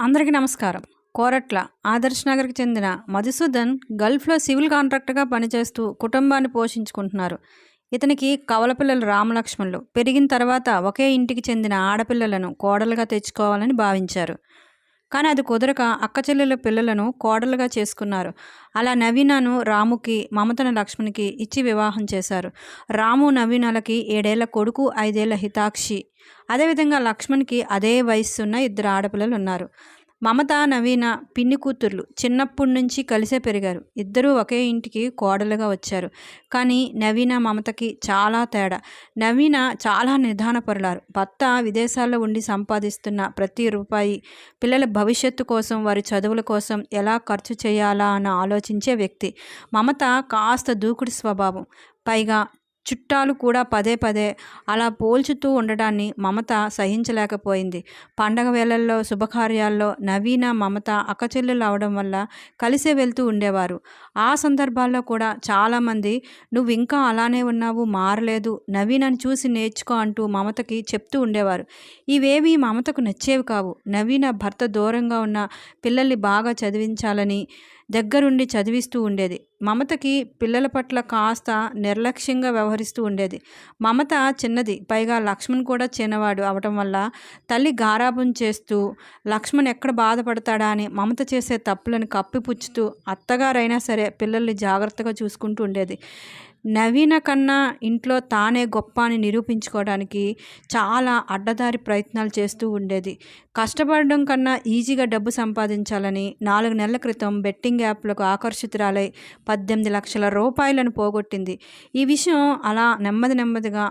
అందరికీ నమస్కారం. కోరట్ల ఆదర్శ్ నగర్కి చెందిన మధుసూదన్ గల్ఫ్లో సివిల్ కాంట్రాక్టర్గా పనిచేస్తూ కుటుంబాన్ని పోషించుకుంటున్నారు. ఇతనికి కవలపిల్లలు రామలక్ష్మణులు. పెరిగిన తర్వాత ఒకే ఇంటికి చెందిన ఆడపిల్లలను కోడలుగా తెచ్చుకోవాలని భావించారు. కానీ అది కుదరక అక్క చెల్లెల పిల్లలను కోడలుగా చేసుకున్నారు. అలా నవీనను రాముకి మమతను లక్ష్మణ్కి ఇచ్చి వివాహం చేశారు. రాము నవీనలకి ఏడేళ్ళ కొడుకు ఐదేళ్ళ హితాక్షి. అదేవిధంగా లక్ష్మణ్కి అదే వయస్సున్న ఇద్దరు ఆడపిల్లలు ఉన్నారు. మమత నవీన పిన్ని కూతుర్లు చిన్నప్పటి నుంచి కలిసే పెరిగారు. ఇద్దరూ ఒకే ఇంటికి కోడలుగా వచ్చారు. కానీ నవీన మమతకి చాలా తేడా. నవీన చాలా నిదానపరులారు భర్త విదేశాల్లో ఉండి సంపాదిస్తున్న ప్రతి రూపాయి పిల్లల భవిష్యత్తు కోసం వారి చదువుల కోసం ఎలా ఖర్చు చేయాలా అని ఆలోచించే వ్యక్తి. మమత కాస్త దూకుడు స్వభావం. పైగా చుట్టాలు కూడా పదే పదే అలా పోల్చుతూ ఉండడాన్ని మమత సహించలేకపోయింది. పండగ వేళల్లో శుభకార్యాల్లో నవీన మమత అక్కచెల్లెలు అవడం వల్ల కలిసే వెళ్తూ ఉండేవారు. ఆ సందర్భాల్లో కూడా చాలామంది నువ్వు ఇంకా అలానే ఉన్నావు మారలేదు నవీనని చూసి నేర్చుకో అంటూ మమతకి చెప్తూ ఉండేవారు. ఇవేవి మమతకు నచ్చేవి కావు. నవీన భర్త దూరంగా ఉన్న పిల్లల్ని బాగా చదివించాలని దగ్గరుండి చదివిస్తూ ఉండేది. మమతకి పిల్లల పట్ల కాస్త నిర్లక్ష్యంగా వ్యవహరిస్తూ ఉండేది. మమత చిన్నది. పైగా లక్ష్మణ్ కూడా చిన్నవాడు అవటం వల్ల తల్లి గారాబం చేస్తూ లక్ష్మణ్ ఎక్కడ బాధపడతాడా అని మమత చేసే తప్పులను కప్పిపుచ్చుతూ అత్తగారైనా సరే పిల్లల్ని జాగ్రత్తగా చూసుకుంటూ ఉండేది. నవీన కన్నా ఇంట్లో తానే గొప్ప అని నిరూపించుకోవడానికి చాలా అడ్డదారి ప్రయత్నాలు చేస్తూ ఉండేది. కష్టపడడం కన్నా ఈజీగా డబ్బు సంపాదించాలని నాలుగు నెలల క్రితం బెట్టింగ్ యాప్లకు ఆకర్షితురాలై పద్దెనిమిది లక్షల రూపాయలను పోగొట్టింది. ఈ విషయం అలా నెమ్మది నెమ్మదిగా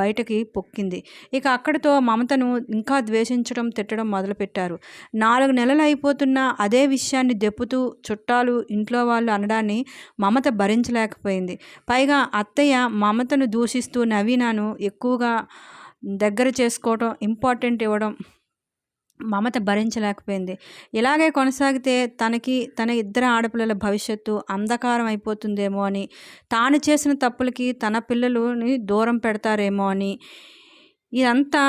బయటకి పొక్కింది. ఇక అక్కడితో మమతను ఇంకా ద్వేషించడం తిట్టడం మొదలుపెట్టారు. నాలుగు నెలలు అయిపోతున్న అదే విషయాన్ని దెప్పుతూ చుట్టాలు ఇంట్లో వాళ్ళు అనడాన్ని మమత భరించలేకపోయింది. పైగా అత్తయ్య మమతను దూషిస్తూ నవీనాను ఎక్కువగా దగ్గర చేసుకోవడం ఇంపార్టెంట్ ఇవ్వడం మమత భరించలేకపోయింది. ఇలాగే కొనసాగితే తనకి తన ఇద్దరు ఆడపిల్లల భవిష్యత్తు అంధకారం అయిపోతుందేమో అని తాను చేసిన తప్పులకి తన పిల్లలని దూరం పెడతారేమో అని ఇదంతా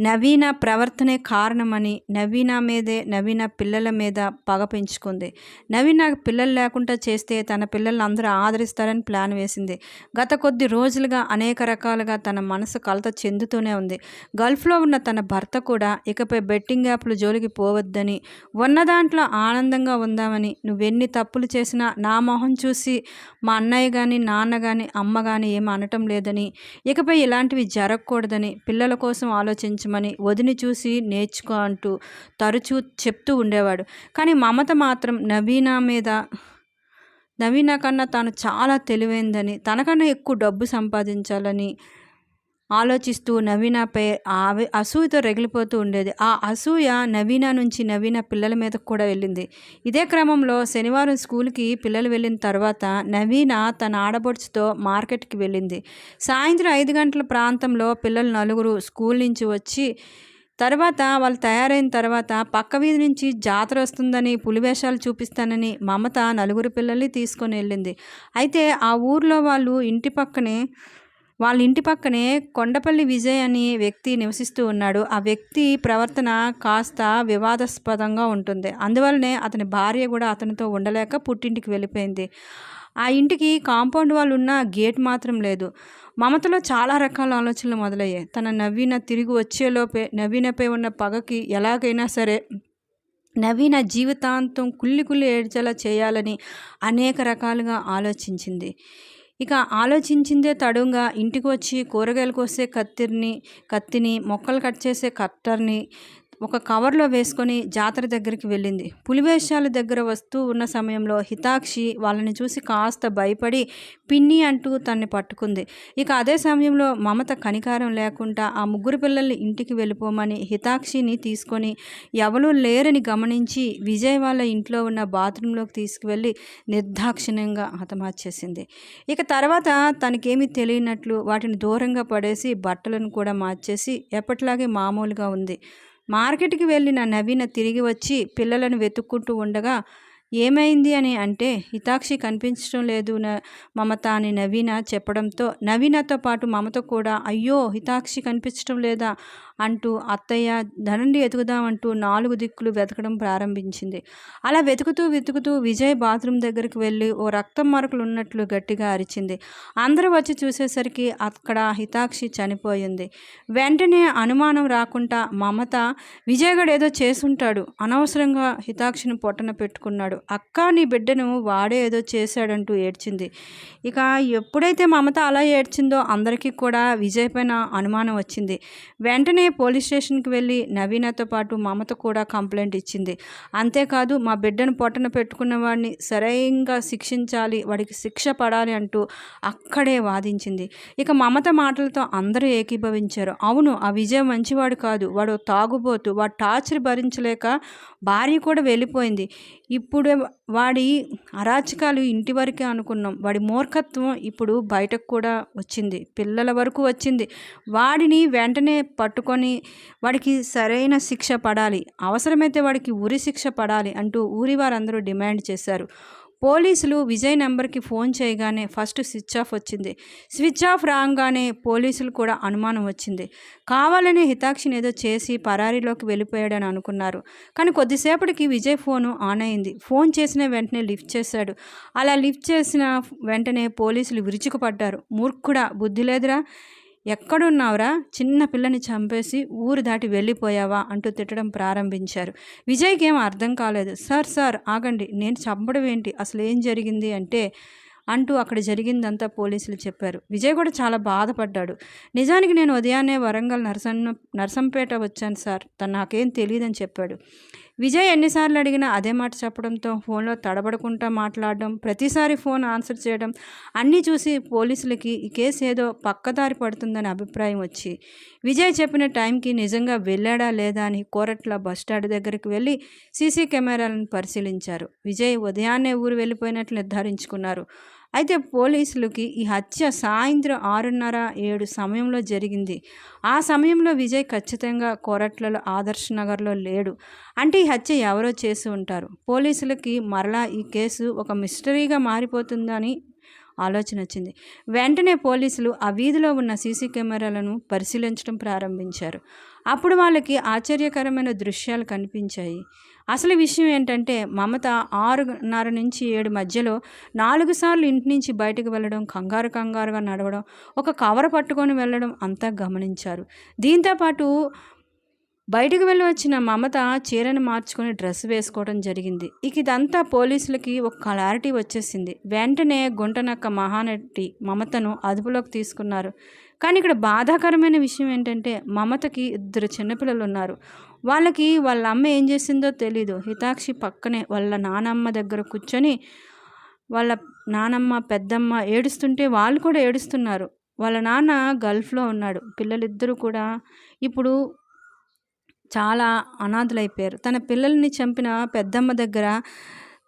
నవీన ప్రవర్తనే కారణమని నవీన మీదే నవీన పిల్లల మీద పగ పెంచుకుంది. నవీన పిల్లలు లేకుండా చేస్తే తన పిల్లల్ని అందరూ ఆదరిస్తారని ప్లాన్ వేసింది. గత కొద్ది రోజులుగా అనేక రకాలుగా తన మనసు కలత చెందుతూనే ఉంది. గల్ఫ్లో ఉన్న తన భర్త కూడా ఇకపై బెట్టింగ్ యాప్లు జోలికి పోవద్దని ఉన్న దాంట్లో ఆనందంగా ఉందామని నువ్వెన్ని తప్పులు చేసినా నా మొహం చూసి మా అన్నయ్య కానీ నాన్న కానీ అమ్మ కానీ ఏమి అనటం లేదని ఇకపై ఇలాంటివి జరగకూడదని పిల్లల కోసం ఆలోచించమని వదిని చూసి నేర్చుకో అంటూ తరచూ చెప్తూ ఉండేవాడు. కానీ మమత మాత్రం నవీన మీద నవీన కన్నా తాను చాలా తెలివైందని తనకన్నా ఎక్కువ డబ్బు సంపాదించాలని ఆలోచిస్తూ నవీనపై పే అసూయతో రగిలిపోతూ ఉండేది. ఆ అసూయ నవీన నుంచి నవీన పిల్లల మీద కూడా వెళ్ళింది. ఇదే క్రమంలో శనివారం స్కూల్కి పిల్లలు వెళ్ళిన తర్వాత నవీన తన ఆడబడుచుతో మార్కెట్కి వెళ్ళింది. సాయంత్రం ఐదు గంటల ప్రాంతంలో పిల్లలు నలుగురు స్కూల్ నుంచి వచ్చి తర్వాత వాళ్ళు తయారైన తర్వాత పక్క వీధి నుంచి జాతర వస్తుందని పులివేషాలు చూపిస్తానని మమత నలుగురు పిల్లల్ని తీసుకొని వెళ్ళింది. అయితే ఆ ఊర్లో వాళ్ళు ఇంటి పక్కనే వాళ్ళ ఇంటి పక్కనే కొండపల్లి విజయ్ అనే వ్యక్తి నివసిస్తూ ఉన్నాడు. ఆ వ్యక్తి ప్రవర్తన కాస్త వివాదాస్పదంగా ఉంటుంది. అందువల్లనే అతని భార్య కూడా అతనితో ఉండలేక పుట్టింటికి వెళ్ళిపోయింది. ఆ ఇంటికి కాంపౌండ్ వాళ్ళు ఉన్న గేట్ మాత్రం లేదు. మమతలో చాలా రకాల ఆలోచనలు మొదలయ్యాయి. తన నవీన తిరిగి వచ్చేలోపే నవీనపై ఉన్న పగకి ఎలాగైనా సరే నవీన జీవితాంతం కుల్లి కుల్లి ఏడ్చేలా చేయాలని అనేక రకాలుగా ఆలోచించింది. ఇక ఆలోచించిందే తడుగా ఇంటికి వచ్చి కూరగాయలు కోసే కత్తిరిని కత్తిని మొక్కలు కట్ చేసే కట్టర్ని ఒక కవర్లో వేసుకొని జాతర దగ్గరికి వెళ్ళింది. పులివేషాల దగ్గర వస్తూ ఉన్న సమయంలో హితాక్షి వాళ్ళని చూసి కాస్త భయపడి పిన్ని అంటూ తన్ని పట్టుకుంది. ఇక అదే సమయంలో మమత కనికారం లేకుండా ఆ ముగ్గురు పిల్లల్ని ఇంటికి వెళ్ళిపోమని హితాక్షిని తీసుకొని ఎవరూ లేరని గమనించి విజయ్ వాళ్ళ ఇంట్లో ఉన్న బాత్రూంలోకి తీసుకువెళ్ళి నిర్దాక్షిణ్యంగా హతమార్చేసింది. ఇక తర్వాత తనకేమీ తెలియనట్లు వాటిని దూరంగా పడేసి బట్టలను కూడా మార్చేసి ఎప్పటిలాగే మామూలుగా ఉంది. మార్కెట్కి వెళ్ళిన నవీన తిరిగి వచ్చి పిల్లలను వెతుక్కుంటూ ఉండగా ఏమైంది అని అంటే హితాక్షి కనిపించడం లేదు న మమత అని నవీన చెప్పడంతో నవీనతో పాటు మమత కూడా అయ్యో హితాక్షి కనిపించడం లేదా అంటూ అత్తయ్య ధనండి ఎతుకుదామంటూ నాలుగు దిక్కులు వెతకడం ప్రారంభించింది. అలా వెతుకుతూ వెతుకుతూ విజయ్ బాత్రూమ్ దగ్గరికి వెళ్ళి ఓ రక్తం మరకలు ఉన్నట్లు గట్టిగా అరిచింది. అందరూ వచ్చి చూసేసరికి అక్కడ హితాక్షి చనిపోయింది. వెంటనే అనుమానం రాకుండా మమత విజయగడ్ ఏదో చేసుంటాడు అనవసరంగా హితాక్షిని పొట్టన పెట్టుకున్నాడు. అక్క నీ బిడ్డను వాడే ఏదో చేశాడంటూ ఏడ్చింది. ఇక ఎప్పుడైతే మమత అలా ఏడ్చిందో అందరికీ కూడా విజయ్ పైన అనుమానం వచ్చింది. వెంటనే పోలీస్ స్టేషన్కి వెళ్ళి నవీనతో పాటు మమత కూడా కంప్లైంట్ ఇచ్చింది. అంతేకాదు మా బిడ్డను పొట్టన పెట్టుకున్న వాడిని సరైనగా శిక్షించాలి వాడికి శిక్ష పడాలి అంటూ అక్కడే వాదించింది. ఇక మమత మాటలతో అందరూ ఏకీభవించారు. అవును ఆ విజయ్ మంచివాడు కాదు. వాడు తాగుబోతు వాడు టార్చర్ భరించలేక భార్య కూడా వెళ్ళిపోయింది. ఇప్పుడు వాడి అరాచకాలు ఇంటి వరకే అనుకున్నాం. వాడి మూర్ఖత్వం ఇప్పుడు బయటకు కూడా వచ్చింది. పిల్లల వరకు వచ్చింది. వాడిని వెంటనే పట్టుకొని వాడికి సరైన శిక్ష పడాలి. అవసరమైతే వాడికి ఉరి శిక్ష పడాలి అంటూ ఊరి వారందరూ డిమాండ్ చేశారు. పోలీసులు విజయ్ నెంబర్కి ఫోన్ చేయగానే ఫస్ట్ స్విచ్ ఆఫ్ వచ్చింది. స్విచ్ ఆఫ్ రాగానే పోలీసులు కూడా అనుమానం వచ్చింది. కావాలనే హితాక్షిని ఏదో చేసి పరారీలోకి వెళ్ళిపోయాడని అనుకున్నారు. కానీ కొద్దిసేపటికి విజయ్ ఫోను ఆన్ అయింది. ఫోన్ చేసిన వెంటనే లిఫ్ట్ చేశాడు. అలా లిఫ్ట్ చేసిన వెంటనే పోలీసులు విరుచుకుపడ్డారు. మూర్ఖుడా బుద్ధి లేదురా? ఎక్కడున్నావురా? చిన్న పిల్లని చంపేసి ఊరు దాటి వెళ్ళిపోయావా? అంటూ తిట్టడం ప్రారంభించారు. విజయ్కి ఏం అర్థం కాలేదు. సార్ సార్ ఆగండి. నేను చంపడం ఏంటి? అసలు ఏం జరిగింది? అంటే అంటూ అక్కడ జరిగిందంతా పోలీసులు చెప్పారు. విజయ్ కూడా చాలా బాధపడ్డాడు. నిజానికి నేను ఉదయాన్నే వరంగల్ నరసన్న నరసంపేట వచ్చాను సార్. తను నాకేం తెలియదని చెప్పాడు. విజయ్ ఎన్నిసార్లు అడిగినా అదే మాట చెప్పడంతో ఫోన్లో తడబడుకుంటా మాట్లాడడం ప్రతిసారి ఫోన్ ఆన్సర్ చేయడం అన్నీ చూసి పోలీసులకి ఈ కేసు ఏదో పక్కదారి పడుతుందని అభిప్రాయం వచ్చి విజయ్ చెప్పిన టైంకి నిజంగా వెళ్ళాడా లేదా అని కోరట్ల బస్టాండ్ దగ్గరికి వెళ్ళి సీసీ కెమెరాలను పరిశీలించారు. విజయ్ ఉదయాన్నే ఊరు వెళ్ళిపోయినట్లు నిర్ధారించుకున్నారు. అయితే పోలీసులకి ఈ హత్య సాయంత్రం ఆరున్నర ఏడు సమయంలో జరిగింది. ఆ సమయంలో విజయ్ ఖచ్చితంగా కోరట్లలో ఆదర్శ్ నగర్లో లేడు. అంటే ఈ హత్య ఎవరో చేసి ఉంటారు. పోలీసులకి మరలా ఈ కేసు ఒక మిస్టరీగా మారిపోతుందని ఆలోచన వచ్చింది. వెంటనే పోలీసులు ఆ వీధిలో ఉన్న సీసీ కెమెరాలను పరిశీలించడం ప్రారంభించారు. అప్పుడు వాళ్ళకి ఆశ్చర్యకరమైన దృశ్యాలు కనిపించాయి. అసలు విషయం ఏంటంటే మమత ఆరున్నర నుంచి ఏడు మధ్యలో నాలుగు సార్లు ఇంటి నుంచి బయటకు వెళ్ళడం కంగారు కంగారుగా నడవడం ఒక కవర్ పట్టుకొని వెళ్ళడం అంతా గమనించారు. దీంతోపాటు బయటకు వెళ్ళి వచ్చిన మమత చీరను మార్చుకొని డ్రెస్ వేసుకోవడం జరిగింది. ఇక ఇదంతా పోలీసులకి ఒక క్లారిటీ వచ్చేసింది. వెంటనే గుంటనక్క మహానటి మమతను అదుపులోకి తీసుకున్నారు. కానీ ఇక్కడ బాధాకరమైన విషయం ఏంటంటే మమతకి ఇద్దరు చిన్నపిల్లలు ఉన్నారు వాళ్ళకి వాళ్ళ అమ్మ ఏం చేసిందో తెలీదు. హితాక్షి పక్కనే వాళ్ళ నానమ్మ దగ్గర కూర్చొని వాళ్ళ నానమ్మ పెద్దమ్మ ఏడుస్తుంటే వాళ్ళు కూడా ఏడుస్తున్నారు. వాళ్ళ నాన్న గల్ఫ్లో ఉన్నాడు. పిల్లలిద్దరూ కూడా ఇప్పుడు చాలా అనాథులైపోయారు. తన పిల్లల్ని చంపిన పెద్దమ్మ దగ్గర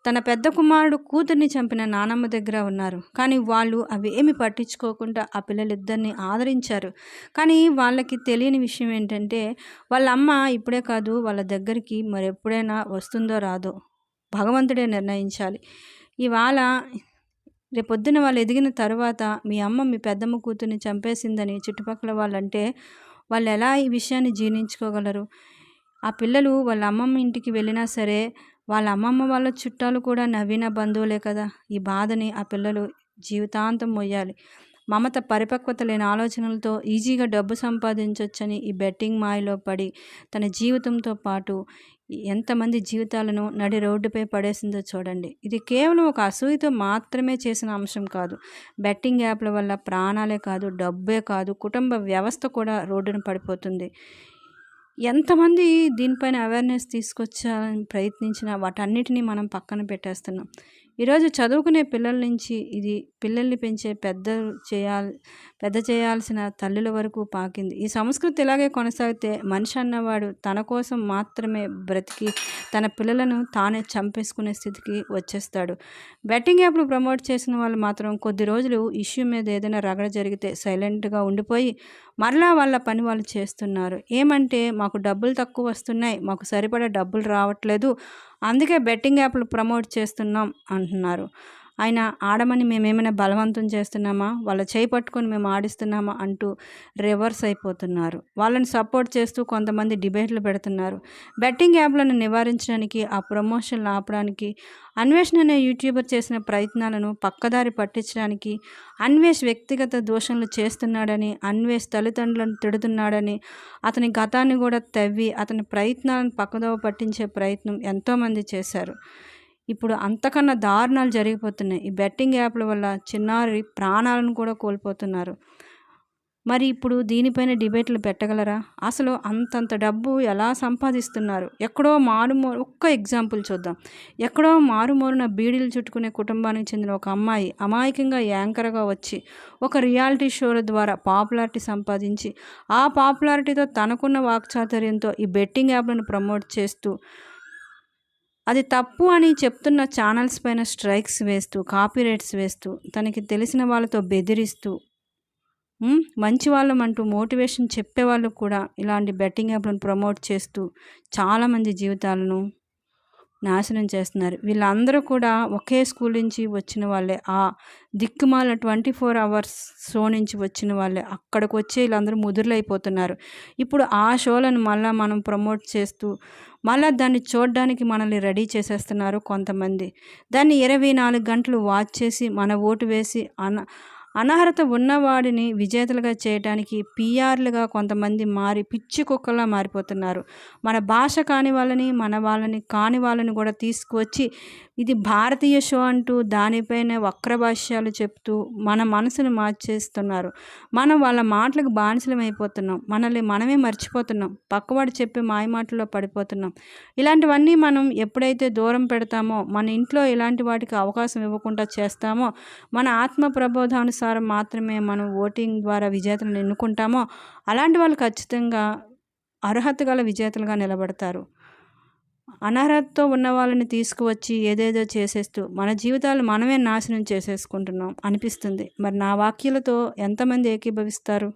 తన పెద్ద కుమారుడు కూతుర్ని చంపిన నానమ్మ దగ్గర ఉన్నారు. కానీ వాళ్ళు అవి ఏమి పట్టించుకోకుండా ఆ పిల్లలిద్దరిని ఆదరించారు. కానీ వాళ్ళకి తెలియని విషయం ఏంటంటే వాళ్ళ అమ్మ ఇప్పుడే కాదు వాళ్ళ దగ్గరికి మరి ఎప్పుడైనా వస్తుందో రాదో భగవంతుడే నిర్ణయించాలి. ఇవాళ రేపొద్దున వాళ్ళు ఎదిగిన తర్వాత మీ అమ్మ మీ పెద్దమ్మ కూతుర్ని చంపేసిందని చుట్టుపక్కల వాళ్ళంటే వాళ్ళు ఎలా ఈ విషయాన్ని జీర్ణించుకోగలరు? ఆ పిల్లలు వాళ్ళ అమ్మమ్మ ఇంటికి వెళ్ళినా సరే వాళ్ళ అమ్మమ్మ వాళ్ళ చుట్టాలు కూడా నవీన బంధువులే కదా. ఈ బాధని ఆ పిల్లలు జీవితాంతం మొయ్యాలి. మమత పరిపక్వత లేని ఆలోచనలతో ఈజీగా డబ్బు సంపాదించవచ్చని ఈ బెట్టింగ్ మాయలో పడి తన జీవితంతో పాటు ఎంతమంది జీవితాలను నడి రోడ్డుపై పడేసిందో చూడండి. ఇది కేవలం ఒక అసూయతో మాత్రమే చేసిన అంశం కాదు. బెట్టింగ్ యాప్ల వల్ల ప్రాణాలే కాదు డబ్బే కాదు కుటుంబ వ్యవస్థ కూడా రోడ్డున పడిపోతుంది. ఎంతమంది దీనిపైన అవేర్నెస్ తీసుకొచ్చాలని ప్రయత్నించినా వాటన్నిటినీ మనం పక్కన పెట్టేస్తున్నాం. ఈరోజు చదువుకునే పిల్లల నుంచి ఇది పిల్లల్ని పెంచే పెద్ద చేయాలి పెద్ద చేయాల్సిన తల్లుల వరకు పాకింది. ఈ సంస్కృతి ఇలాగే కొనసాగితే మనిషి అన్నవాడు తన కోసం మాత్రమే బ్రతికి తన పిల్లలను తానే చంపేసుకునే స్థితికి వచ్చేస్తాడు. బెట్టింగ్ యాప్లు ప్రమోట్ చేసిన వాళ్ళు మాత్రం కొద్ది రోజులు ఇష్యూ మీద ఏదైనా రగడ జరిగితే సైలెంట్గా ఉండిపోయి మరలా వాళ్ళ పని వాళ్ళు చేస్తున్నారు. ఏమంటే మాకు డబ్బులు తక్కువ వస్తున్నాయి మాకు సరిపడా డబ్బులు రావట్లేదు అందుకే బెట్టింగ్ యాప్లు ప్రమోట్ చేస్తున్నాం అంటున్నారు. ఆయన ఆడమని మేమేమైనా బలవంతం చేస్తున్నామా? వాళ్ళ చేయి పట్టుకొని మేము ఆడిస్తున్నామా? అంటూ రివర్స్ అయిపోతున్నారు. వాళ్ళని సపోర్ట్ చేస్తూ కొంతమంది డిబేట్లు పెడుతున్నారు. బెట్టింగ్ యాప్లను నివారించడానికి ఆ ప్రమోషన్లు ఆపడానికి అన్వేషణ అనే యూట్యూబర్ చేసిన ప్రయత్నాలను పక్కదారి పట్టించడానికి అన్వేష్ వ్యక్తిగత దోషణలు చేస్తున్నాడని అన్వేష్ తల్లిదండ్రులను తిడుతున్నాడని అతని గతాన్ని కూడా తవ్వి అతని ప్రయత్నాలను పక్కదోవ పట్టించే ప్రయత్నం ఎంతోమంది చేశారు. ఇప్పుడు అంతకన్నా దారుణాలు జరిగిపోతున్నాయి. ఈ బెట్టింగ్ యాప్ల వల్ల చిన్నారి ప్రాణాలను కూడా కోల్పోతున్నారు. మరి ఇప్పుడు దీనిపైన డిబేట్లు పెట్టగలరా? అసలు అంతంత డబ్బు ఎలా సంపాదిస్తున్నారు? ఎక్కడో మారుమూరు ఒక్క ఎగ్జాంపుల్ చూద్దాం. ఎక్కడో మారుమూరున బీడీలు చుట్టుకునే కుటుంబానికి చెందిన ఒక అమ్మాయి అమాయకంగా యాంకర్గా వచ్చి ఒక రియాలిటీ షోల ద్వారా పాపులారిటీ సంపాదించి ఆ పాపులారిటీతో తనకున్న వాక్చాతుర్యంతో ఈ బెట్టింగ్ యాప్లను ప్రమోట్ చేస్తూ అది తప్పు అని చెప్తున్న ఛానల్స్ పైన స్ట్రైక్స్ వేస్తూ కాపీరైట్స్ వేస్తూ తనకి తెలిసిన వాళ్ళతో బెదిరిస్తూ మంచి వాళ్ళం అంటూ మోటివేషన్ చెప్పేవాళ్ళు కూడా ఇలాంటి బెట్టింగ్ యాప్లను ప్రమోట్ చేస్తూ చాలామంది జీవితాలను నాశనం చేస్తున్నారు. వీళ్ళందరూ కూడా ఒకే స్కూల్ నుంచి వచ్చిన వాళ్ళే. ఆ దిక్కుమాల ట్వంటీ ఫోర్ అవర్స్ షో నుంచి వచ్చిన వాళ్ళే. అక్కడికి వచ్చి వీళ్ళందరూ ముదురులైపోతున్నారు. ఇప్పుడు ఆ షోలను మళ్ళీ మనం ప్రమోట్ చేస్తూ మళ్ళీ దాన్ని చూడడానికి మనల్ని రెడీ చేసేస్తున్నారు కొంతమంది. దాన్ని ఇరవై నాలుగు గంటలు వాచ్ చేసి మన ఓటు వేసి అన అనర్హత ఉన్నవాడిని విజేతలుగా చేయడానికి పిఆర్లుగా కొంతమంది మారి పిచ్చి కుక్కలా మారిపోతున్నారు. మన భాష కాని వాళ్ళని మన వాళ్ళని కాని వాళ్ళని కూడా తీసుకువచ్చి ఇది భారతీయ షో అంటూ దానిపైన వక్రభాష్యాలు చెప్తూ మన మనసును మార్చేస్తున్నారు. మనం వాళ్ళ మాటలకు బానిసలమైపోతున్నాం. మనల్ని మనమే మర్చిపోతున్నాం. పక్కవాడు చెప్పే మాయ మాటల్లో పడిపోతున్నాం. ఇలాంటివన్నీ మనం ఎప్పుడైతే దూరం పెడతామో మన ఇంట్లో ఇలాంటి వాటికి అవకాశం ఇవ్వకుండా చేస్తామో మన ఆత్మ ప్రబోధానుసారం మాత్రమే మనం ఓటింగ్ ద్వారా విజేతలను ఎన్నుకుంటామో అలాంటి వాళ్ళు ఖచ్చితంగా అర్హత గల విజేతలుగా నిలబడతారు. అనర్హతతో ఉన్న వాళ్ళని తీసుకువచ్చి ఏదేదో చేసేస్తూ మన జీవితాలు మనమే నాశనం చేసేసుకుంటున్నాం అనిపిస్తుంది. మరి నా వాక్యాలతో ఎంతమంది ఏకీభవిస్తారు?